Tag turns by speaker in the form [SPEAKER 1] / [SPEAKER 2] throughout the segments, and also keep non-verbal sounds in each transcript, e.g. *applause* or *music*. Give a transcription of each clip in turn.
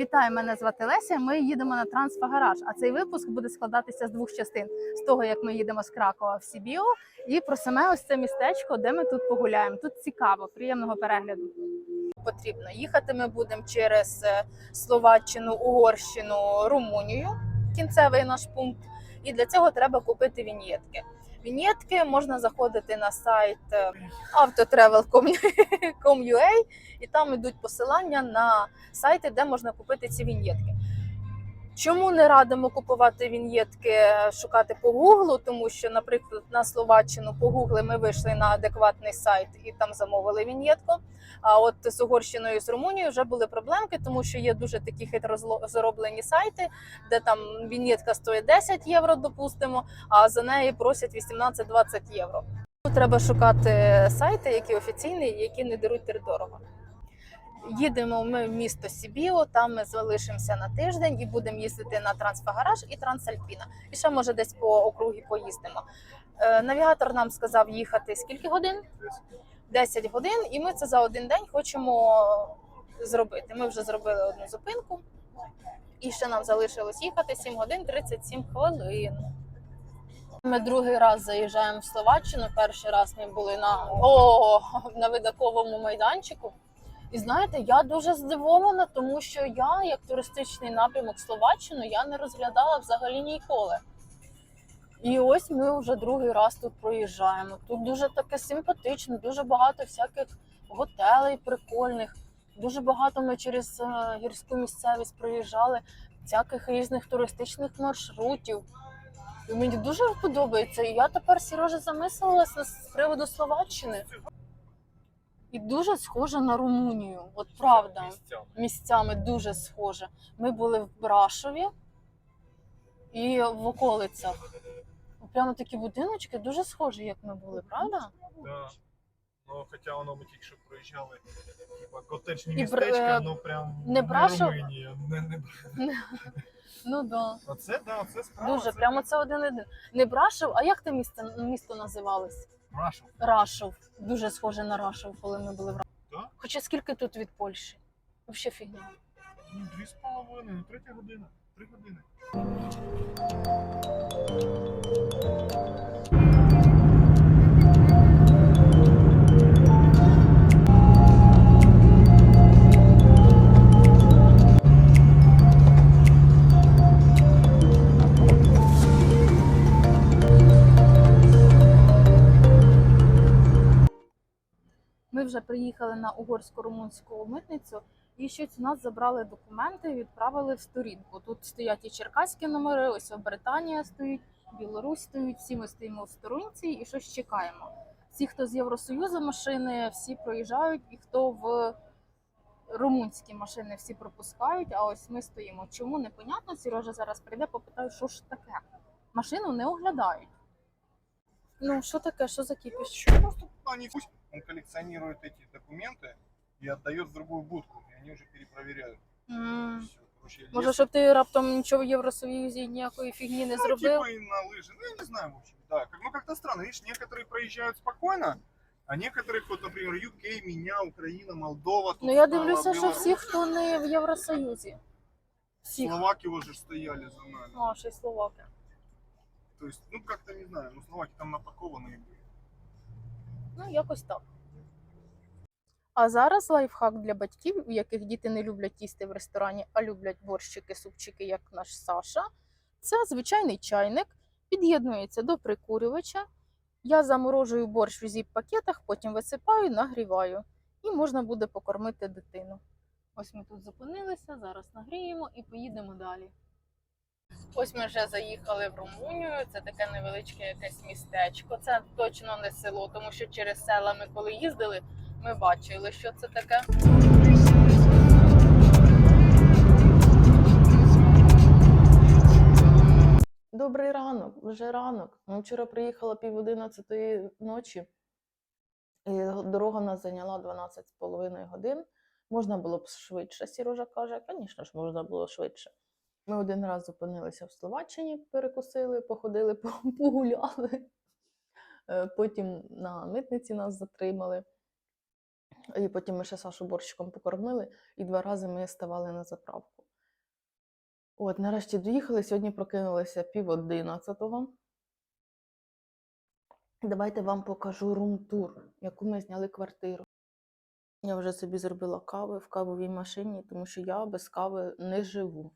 [SPEAKER 1] Вітаю, мене звати Леся. Ми їдемо на Трансфагараж. А цей випуск буде складатися з двох частин: з того, як ми їдемо з Кракова в Сібіо, і про саме ось це містечко, де ми тут погуляємо. Тут цікаво, приємного перегляду. Потрібно їхати. Ми будемо через е, Словаччину, Угорщину, Румунію. Кінцевий наш пункт. І для цього треба купити вінєтки. Вінєтки можна заходити на сайт е, autotravel.com.ua і там йдуть посилання на сайти, де можна купити ці вінєтки. Чому не радимо купувати вінєтки, шукати по гуглу? Тому що, наприклад, на Словаччину по гуглі ми вийшли на адекватний сайт і там замовили вінєтку. А от з Угорщиною і з Румунією вже були проблемки, тому що є дуже такі хитро зроблені сайти, де там вінєтка стоїть 10 євро, допустимо, а за неї просять 18-20 євро. Треба шукати сайти, які офіційні, які не даруть дорого. Їдемо ми в місто Сібіо, там ми залишимося на тиждень і будемо їздити на Трансфагараж і Трансальпіна. І ще може десь по округі поїздимо. Е, Навігатор нам сказав їхати скільки годин? 10 годин, і ми це за один день хочемо зробити. Ми вже зробили одну зупинку, і ще нам залишилось їхати 7 годин 37 хвилин. Ми другий раз заїжджаємо в Словаччину. Перший раз ми були на, о, на видаковому майданчику. І знаєте, я дуже здивована, тому що я, як туристичний напрямок Словаччину, я не розглядала взагалі ніколи. І ось ми вже другий раз тут проїжджаємо. Тут дуже таке симпатично, дуже багато всяких готелей прикольних. Дуже багато ми через е, гірську місцевість проїжджали, всяких різних туристичних маршрутів. І мені дуже подобається. І я тепер Сережа замислилася з приводу Словаччини. І дуже схоже на Румунію. От правда, місцями дуже схоже. Ми були в Брашові і в околицях. Прямо такі будиночки дуже схожі, як ми були, правда?
[SPEAKER 2] Да. Ну, хоча воно ми тільки що проїжджали, типа котечні
[SPEAKER 1] І бр-
[SPEAKER 2] містечка,
[SPEAKER 1] е,
[SPEAKER 2] ну прям
[SPEAKER 1] не Брашов?
[SPEAKER 2] Румунія. Не, не... *laughs*
[SPEAKER 1] Ну да.
[SPEAKER 2] Оце, да, це справа.
[SPEAKER 1] Дуже,
[SPEAKER 2] це
[SPEAKER 1] прямо це один один. Не Брашов, а як те місто, місто називалось?
[SPEAKER 2] Брашов.
[SPEAKER 1] Рашов. Дуже схоже на Рашов, коли ми були в Рашов.
[SPEAKER 2] Да?
[SPEAKER 1] Хоча скільки тут від Польщі? Взагалі фігня.
[SPEAKER 2] Ну, дві з половиною, ну, третя година. Три години.
[SPEAKER 1] Вже приїхали на угорсько-румунську митницю, і щось у нас забрали документи відправили в сторінку. Тут стоять і черкаські номери, ось Британія стоїть, Білорусь стоїть, всі ми стоїмо в сторонці і щось чекаємо. Всі, хто з Євросоюзу машини, всі проїжджають, і хто в румунські машини всі пропускають. А ось ми стоїмо. Чому непонятно? Сережа зараз прийде, попитаю, що ж таке. Машину не оглядають. Ну, що таке, що за кіпіш?
[SPEAKER 2] Просто пусть он коллекционирует эти документы и отдает в другую будку, и они уже перепроверяют.
[SPEAKER 1] М.
[SPEAKER 2] Всё, короче,
[SPEAKER 1] Може,
[SPEAKER 2] если-
[SPEAKER 1] щоб ти раптом нічого в Євросоюзі ніякої фігні не
[SPEAKER 2] ну,
[SPEAKER 1] зробив.
[SPEAKER 2] типа и на лыжи. Ну, я не знаю, в общем, да. Как- Ну, как-то странно. Видишь, некоторые проезжают спокойно, а некоторых, вот, например, UK, меня, Украина, Молдова. тут
[SPEAKER 1] Ну я
[SPEAKER 2] стало,
[SPEAKER 1] дивлюся, що всі,
[SPEAKER 2] Беларусь.
[SPEAKER 1] хто не в Євросоюзі. Всіх.
[SPEAKER 2] Словаки уже стояли за нами.
[SPEAKER 1] А, ще й словаки.
[SPEAKER 2] То есть, ну, как-то не знаю, ну, словаки там напакованные были.
[SPEAKER 1] Ну, якось так. А зараз лайфхак для батьків, у яких діти не люблять їсти в ресторані, а люблять борщики, супчики, як наш Саша. Це звичайний чайник, під'єднується до прикурювача. Я заморожую борщ в зіп-пакетах, потім висипаю, нагріваю. І можна буде покормити дитину. Ось ми тут зупинилися, зараз нагріємо і поїдемо далі. Ось ми вже заїхали в Румунію. Це таке невеличке якесь містечко. Це точно не село, тому що через села ми коли їздили, ми бачили, що це таке. Добрий ранок, вже ранок. Ми вчора приїхали пів одинадцятої ночі. І дорога нас зайняла 12 з половиною годин. Можна було б швидше, Сірожа каже. Звісно ж, можна було швидше. Ми один раз зупинилися в Словаччині, перекусили, походили, *laughs* погуляли. Е, Потім на митниці нас затримали. І потім ми ще Сашу борщиком покормили, і два рази ми ставали на заправку. От, нарешті доїхали. Сьогодні прокинулися пів одинадцятого. Давайте вам покажу рум-тур, яку ми зняли квартиру. Я вже собі зробила кави в кавовій машині, тому що я без кави не живу.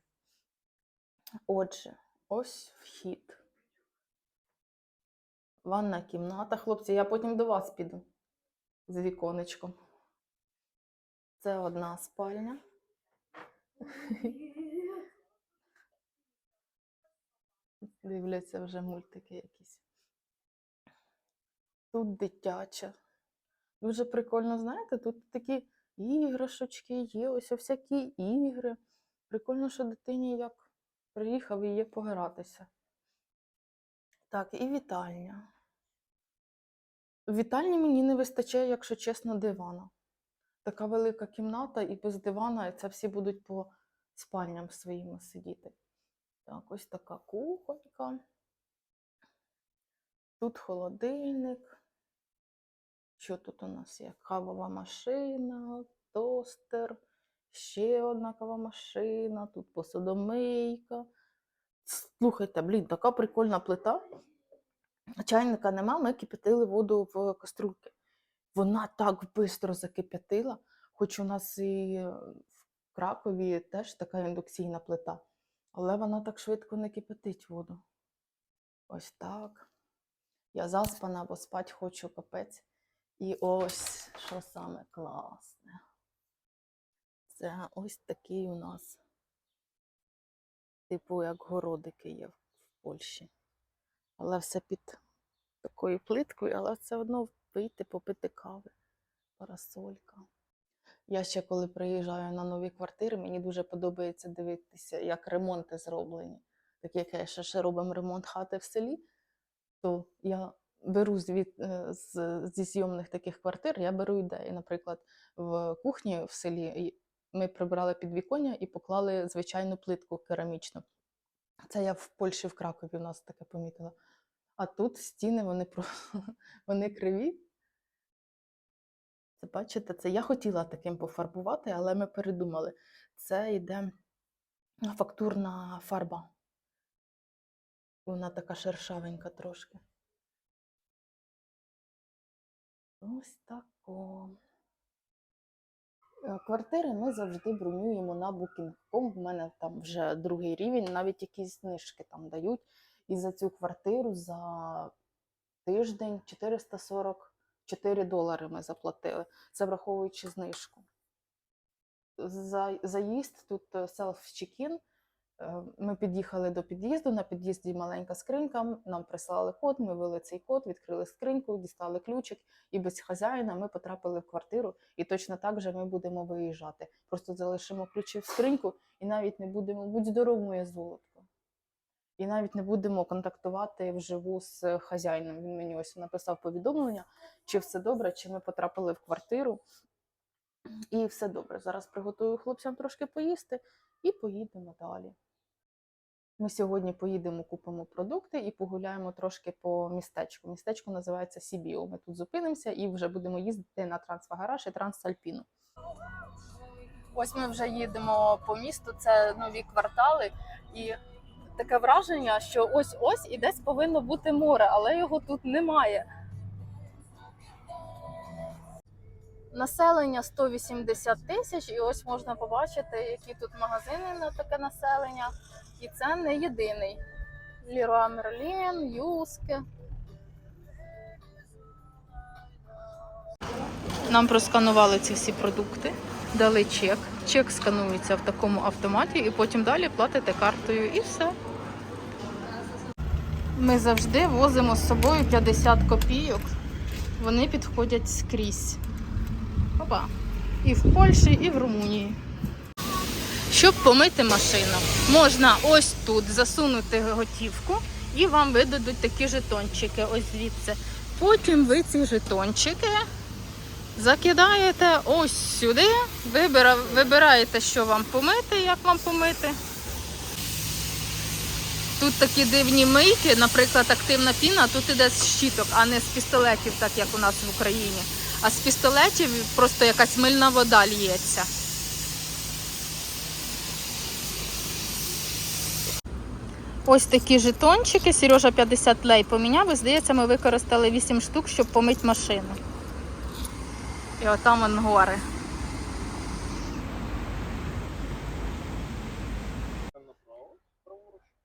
[SPEAKER 1] Отже, ось вхід. Ванна кімната. Хлопці, я потім до вас піду з віконечком. Це одна спальня. *laughs* Дивляться вже мультики якісь. Тут дитяча. Дуже прикольно, знаєте, тут такі іграшечки є, ось всякі ігри. Прикольно, що дитині як приїхав є погратися. Так, і вітальня. Вітальні мені не вистачає, якщо чесно, дивана. Така велика кімната і без дивана, і це всі будуть по спальням своїм сидіти. Так, ось така кухонька. Тут холодильник. Що тут у нас є? Кавова машина, тостер, ще одна кава машина, тут посудомийка. Слухайте, блін, така прикольна плита. Чайника нема, ми кипятили воду в каструльки. Вона так швидко закип'ятила, хоч у нас і в Кракові теж така індукційна плита. Але вона так швидко не кипятить воду. Ось так. Я заспана, бо спать хочу капець. І ось що саме класне. Це ось такий у нас, типу, як городики є в Польщі. Але все під такою плиткою, але все одно вийти, попити кави, парасолька. Я ще коли приїжджаю на нові квартири, мені дуже подобається дивитися, як ремонти зроблені. Так як я ще, ще робимо ремонт хати в селі, то я беру звід, е, з, зі зйомних таких квартир, я беру ідеї. Наприклад, в кухні в селі ми прибрали підвіконня і поклали звичайну плитку керамічну. Це я в Польщі, в Кракові у нас таке помітила. А тут стіни вони *laughs* вони криві. Це бачите, це я хотіла таким пофарбувати, але ми передумали. Це йде фактурна фарба. Вона така шершавенька трошки. Ось тако. Е, Квартири ми завжди бронюємо на Booking.com. В мене там вже другий рівень, навіть якісь знижки там дають. І за цю квартиру за тиждень 444 долари ми заплатили. Це враховуючи знижку. За, заїзд тут селф-чекін. Е, Ми під'їхали до під'їзду, на під'їзді маленька скринька, нам прислали код, ми ввели цей код, відкрили скриньку, дістали ключик, і без хазяїна ми потрапили в квартиру, і точно так же ми будемо виїжджати. Просто залишимо ключі в скриньку і навіть не будемо, будь здоров, моє золотко. І навіть не будемо контактувати вживу з хазяїном. Він мені ось написав повідомлення, чи все добре, чи ми потрапили в квартиру. І все добре. Зараз приготую хлопцям трошки поїсти і поїдемо далі. Ми сьогодні поїдемо, купимо продукти і погуляємо трошки по містечку. Містечко називається Сібіо. Ми тут зупинимося і вже будемо їздити на Трансфагараж і Трансальпіну. Ось ми вже їдемо по місту, це нові квартали, і таке враження, що ось ось і десь повинно бути море, але його тут немає. Населення 180 тисяч, і ось можна побачити, які тут магазини на таке населення. І це не єдиний. Ліруа Мерлін, Юске. Нам просканували ці всі продукти, дали чек. Чек сканується в такому автоматі, і потім далі платите картою і все. Ми завжди возимо з собою 50 копійок. Вони підходять скрізь. Опа. І в Польщі, і в Румунії. Щоб помити машину, можна ось тут засунути готівку і вам видадуть такі жетончики. Ось звідси. Потім ви ці жетончики закидаєте ось сюди, вибира- вибираєте, що вам помити, як вам помити. Тут такі дивні мийки, наприклад, активна піна, тут іде з щіток, а не з пістолетів, так як у нас в Україні. А з пістолетів просто якась мильна вода лється. Ось такі жетончики. Сережа 50 лей поміняв. І здається, ми використали 8 штук, щоб помити машину. І отам вон гори.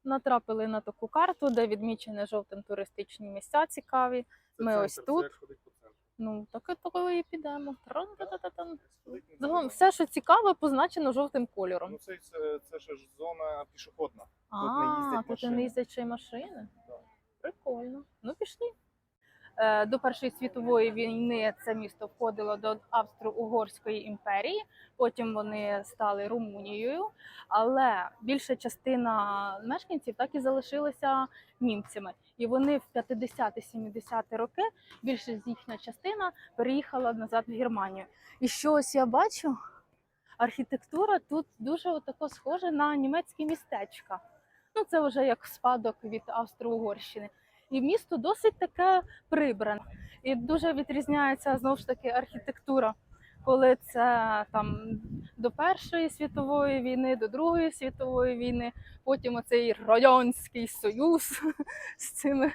[SPEAKER 1] Натрапили на таку карту, де відмічені жовтим туристичні місця цікаві. Ми ось тут. Ну, так і підемо. Загалом все, що цікаве, позначено жовтим кольором.
[SPEAKER 2] Ну це, це, це ж зона пішохідна. не
[SPEAKER 1] їздять
[SPEAKER 2] їздять
[SPEAKER 1] тут не
[SPEAKER 2] машини.
[SPEAKER 1] їздять ще й машини.
[SPEAKER 2] Да.
[SPEAKER 1] Прикольно. Ну, пішли. Е, До Першої світової війни це місто входило до Австро-Угорської імперії. Потім вони стали Румунією, але більша частина мешканців так і залишилися німцями. І вони в 50-70-ті роки, більша їхня частина переїхала назад в Германію. І що ось я бачу, архітектура тут дуже отако схожа на німецькі містечка. Ну, це вже як спадок від Австро-Угорщини. І місто досить таке прибране. І дуже відрізняється знову ж таки архітектура, коли це там до Першої світової війни, до Другої світової війни, потім оцей Радянський Союз *laughs* з цими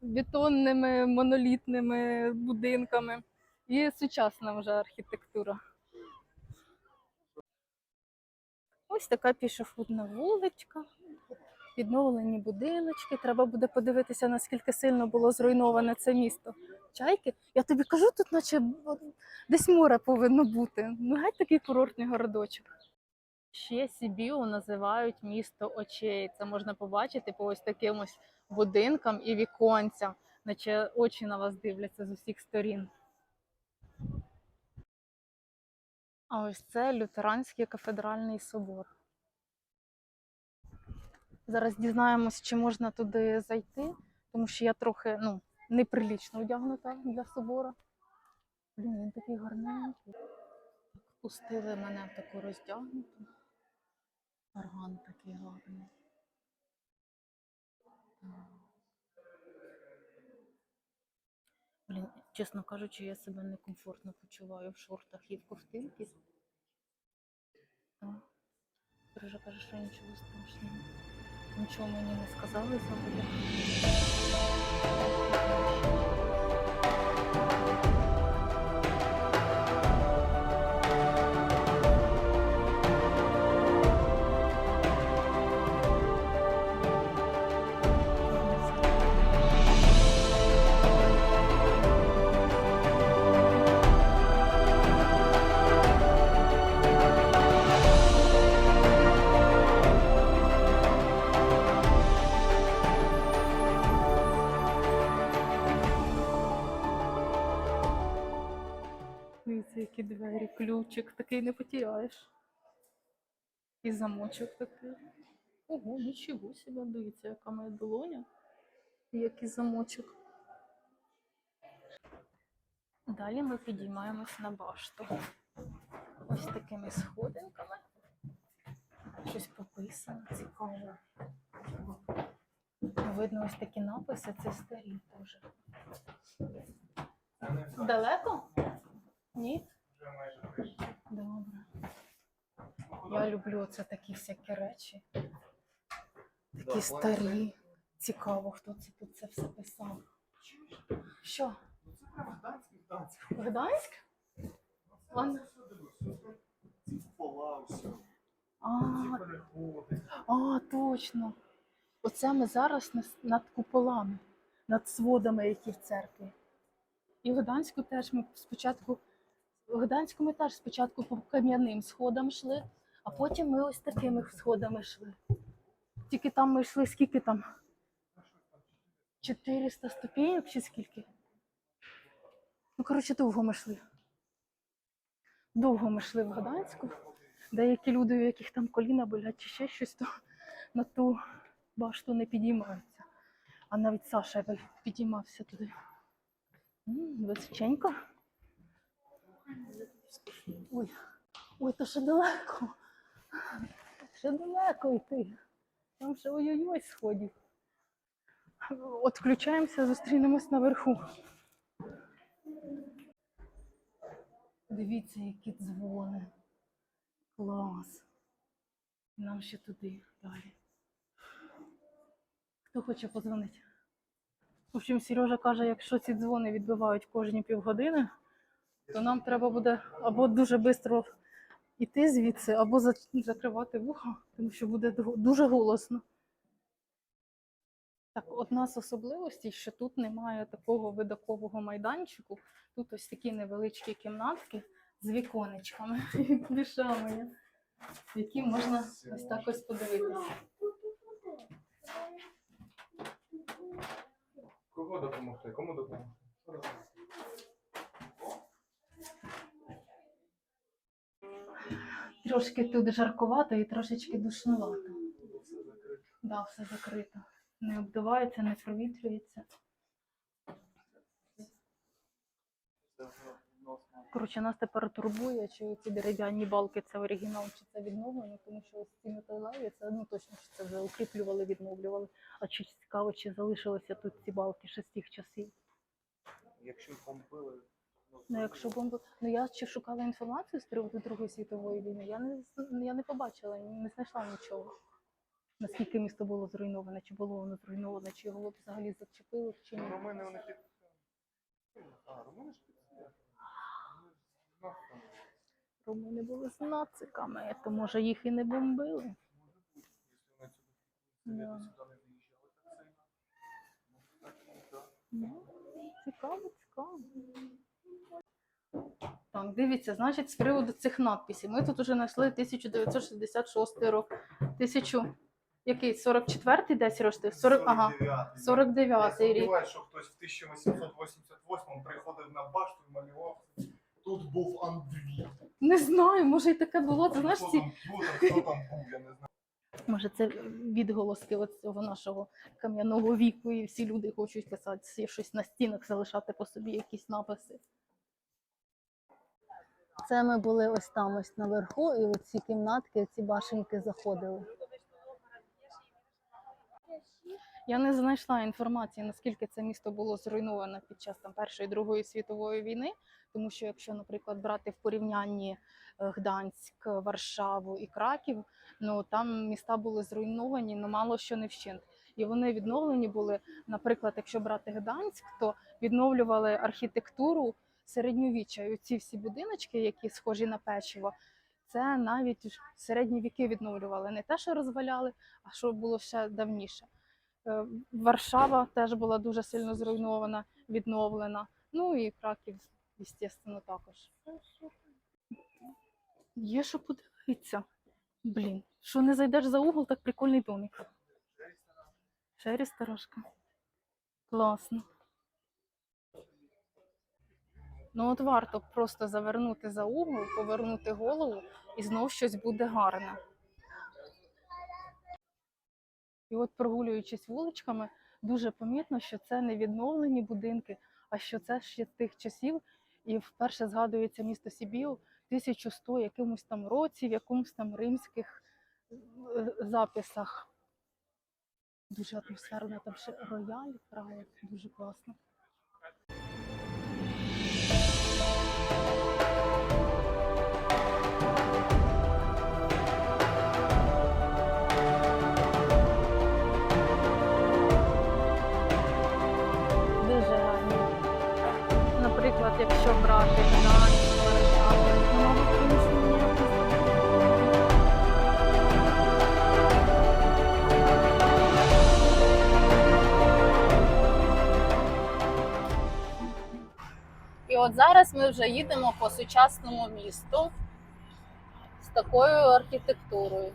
[SPEAKER 1] бетонними монолітними будинками. І сучасна вже архітектура. Ось така пішохідна вуличка, відновлені будиночки. Треба буде подивитися, наскільки сильно було зруйноване це місто. Чайки, я тобі кажу, тут наче десь море повинно бути. Ну, геть такий курортний городочок. Ще Сібіу називають місто очей. Це можна побачити по ось таким ось будинкам і віконцям, наче очі на вас дивляться з усіх сторін. А ось це лютеранський кафедральний собор. Зараз дізнаємось, чи можна туди зайти, тому що я трохи ну, неприлічно одягнута для собору. Блін, він такий гарненький. Пустили мене в таку роздягнуту. Орган такий гарний. Блін, чесно кажучи, я себе некомфортно почуваю в шортах і в ковтинці. Сережа каже, що нічого страшного. Нічого мені не сказали за ключик, такий не потеряєш. І замочок такий. Ого, нічого себе, дивіться, яка моя долоня. І який замочок. Далі ми підіймаємось на башту. Ось такими сходинками. Щось пописано, цікаво. Видно ось такі написи, це старі теж. Далеко? Ні? Добре. Я люблю це такі всякі речі. Такі старі. Цікаво, хто це тут це все писав. Що?
[SPEAKER 2] Ну це прямо Гданськ, Гданськ.
[SPEAKER 1] Гданськ? Ладно.
[SPEAKER 2] Ці пола, все.
[SPEAKER 1] А,
[SPEAKER 2] Ці переходи.
[SPEAKER 1] а, точно. Оце ми зараз над куполами, над сводами, які в церкві. І в Гданську теж ми спочатку. В Гданську ми теж спочатку по кам'яним сходам йшли, а потім ми ось такими сходами йшли. Тільки там ми йшли скільки там? 400 ступеньок чи скільки? Ну, коротше, довго ми йшли. Довго ми йшли в Гданську. Деякі люди, у яких там коліна болять чи ще щось, то на ту башту не підіймаються. А навіть Саша підіймався туди. Височенько. Ой, ой, то ще далеко. Ще далеко йти. Там ще ой-ой-ой сходів. От включаємося, зустрінемось наверху. Дивіться, які дзвони. Клас. Нам ще туди далі. Хто хоче подзвонити? В общем, Сережа каже, якщо ці дзвони відбивають кожні півгодини, то нам треба буде або дуже швидко йти звідси, або закривати вуха, тому що буде дуже голосно. Так, одна з особливостей, що тут немає такого видакового майданчику. Тут ось такі невеличкі кімнатки з віконечками *laughs* і плішами, які можна ось так ось подивитися.
[SPEAKER 2] Кого допомогти? Кому допомогти?
[SPEAKER 1] Трошки тут жаркувато і трошечки душнувато. Да, все закрито. Не обдувається, не провітрюється. Коротше, нас тепер турбує, чи ці дерев'яні балки це оригінал, чи це відновлення, тому що ось ці металеві, це ну точно що це вже укріплювали, відновлювали. А чи цікаво, чи залишилися тут ці балки ще з тих часів.
[SPEAKER 2] Якщо бомбили,
[SPEAKER 1] Ну, якщо бомби. Ну я чи шукала інформацію з приводу Другої світової війни, я не я не побачила, не знайшла нічого. Наскільки місто було зруйноване, чи було воно зруйноване, чи його взагалі зачепили, чи ні.
[SPEAKER 2] Румини вони під... А, румини ж під.
[SPEAKER 1] Румуни були з нациками, то може їх і не бомбили.
[SPEAKER 2] Може бути, якщо вони сюди, сюди не виїжджали так сильно. Може, так і так.
[SPEAKER 1] Ну, цікаво, цікаво. Так, дивіться, значить, з приводу цих надписів. Ми тут уже знайшли 1966 рок. Тисячу. Який? 44-й десь рости? 40, ага.
[SPEAKER 2] 49-й.
[SPEAKER 1] 49-й
[SPEAKER 2] Я
[SPEAKER 1] рік.
[SPEAKER 2] сподіваюся, що хтось в 1888 приходив на башту і малював. Тут був Андрій.
[SPEAKER 1] Не знаю, може і таке було. Ти знаєш,
[SPEAKER 2] Хто
[SPEAKER 1] ці...
[SPEAKER 2] там був, а хто там був, я не знаю.
[SPEAKER 1] може це відголоски от цього нашого кам'яного віку, і всі люди хочуть писати всі щось на стінах, залишати по собі якісь написи. Це ми були ось там, ось наверху, і оці кімнатки, ці башеньки заходили. Я не знайшла інформації, наскільки це місто було зруйноване під час там Першої Другої світової війни, тому що якщо, наприклад, брати в порівнянні е, Гданськ, Варшаву і Краків, ну там міста були зруйновані, ну мало що не вщент. І вони відновлені були, наприклад, якщо брати Гданськ, то відновлювали архітектуру середньовіччя. І ці всі будиночки, які схожі на печиво, це навіть середні віки відновлювали. Не те, що розваляли, а що було ще давніше. Е, Варшава теж була дуже сильно зруйнована, відновлена. Ну і Краків, звісно, також. Є що подивитися. Блін, що не зайдеш за угол, так прикольний домик. Ще ресторашка. Класно. Ну от варто просто завернути за угол, повернути голову і знов щось буде гарне. І от прогулюючись вуличками, дуже помітно, що це не відновлені будинки, а що це ще з тих часів. І вперше згадується місто Сібіо в 1100 якимось там році, в якомусь там римських е, записах. Дуже атмосферно, там ще рояль грає, дуже класно. Наприклад, якщо брати зробити. І от зараз ми вже їдемо по сучасному місту з такою архітектурою.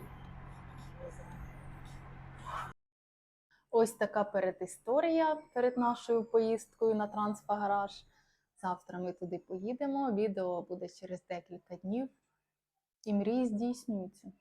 [SPEAKER 1] Ось така передісторія перед нашою поїздкою на трансфагараж. Завтра ми туди поїдемо. Відео буде через декілька днів. І мрії здійснюються.